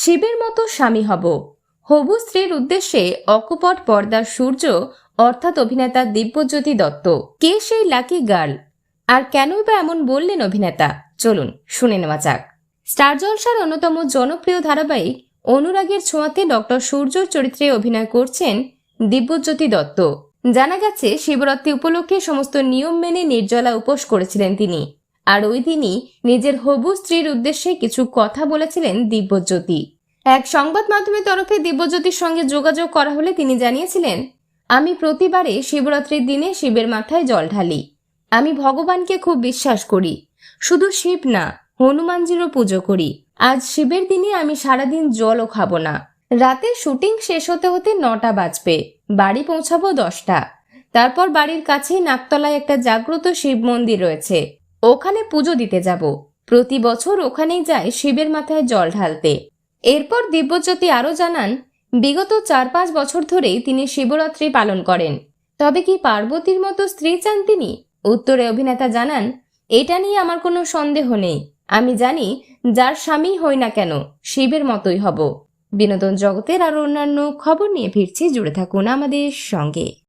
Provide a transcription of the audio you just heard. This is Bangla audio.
শিবের মতো স্বামী হব। হবু স্ত্রীর উদ্দেশ্যে অকপট পর্দার সূর্য, অর্থাৎ অভিনেতা দিব্যজ্যোতি দত্ত। কে সেই লাকি গার্ল? আর কেনই বা এমন বললেন অভিনেতা? চলুন, শুনে নেওয়া যাক। স্টার জলসার অন্যতম জনপ্রিয় ধারাবাহিক অনুরাগের ছোঁয়াতে ডক্টর সূর্যর চরিত্রে অভিনয় করছেন দিব্যজ্যোতি দত্ত। জানা গেছে, শিবরাত্রি উপলক্ষে সমস্ত নিয়ম মেনে নির্জলা উপোস করেছিলেন তিনি। আর ওই দিনই নিজের হবু স্ত্রীর উদ্দেশ্যে কিছু কথা বলেছিলেন দিব্যজ্যোতি। এক সংবাদ মাধ্যমের তরফে দিব্যজ্যোতির সঙ্গে যোগাযোগ করা হলে তিনি জানিয়েছিলেন, আমি প্রতিবারে শিবরাত্রির দিনে শিবের মাথায় জল ঢালি। আমি ভগবানকে খুব বিশ্বাস করি। শুধু শিব না, হনুমানজিরও পুজো করি। আজ শিবের দিনে আমি সারাদিন জলও খাব না। রাতে শুটিং শেষ হতে হতে নটা বাজবে। বাড়ি পৌঁছাবো দশটা। তারপর বাড়ির কাছেই নাকতলায় একটা জাগ্রত শিব মন্দির রয়েছে। ওখানে পুজো দিতে যাব। প্রতি বছর ওখানেই যায় শিবের মাথায় জল ঢালতে। এরপর দিব্যজ্যোতি আরও জানান, বিগত চার পাঁচ বছর ধরেই তিনি শিবরাত্রি পালন করেন। তবে কি পার্বতীর মতো স্ত্রী চান তিনি? উত্তরে অভিনেতা জানান, এটা নিয়ে আমার কোনো সন্দেহ নেই। আমি জানি, যার স্বামী হই না কেন, শিবের মতোই হব। বিনোদন জগতের আর অন্যান্য খবর নিয়ে ফিরছি। জুড়ে থাকুন আমাদের সঙ্গে।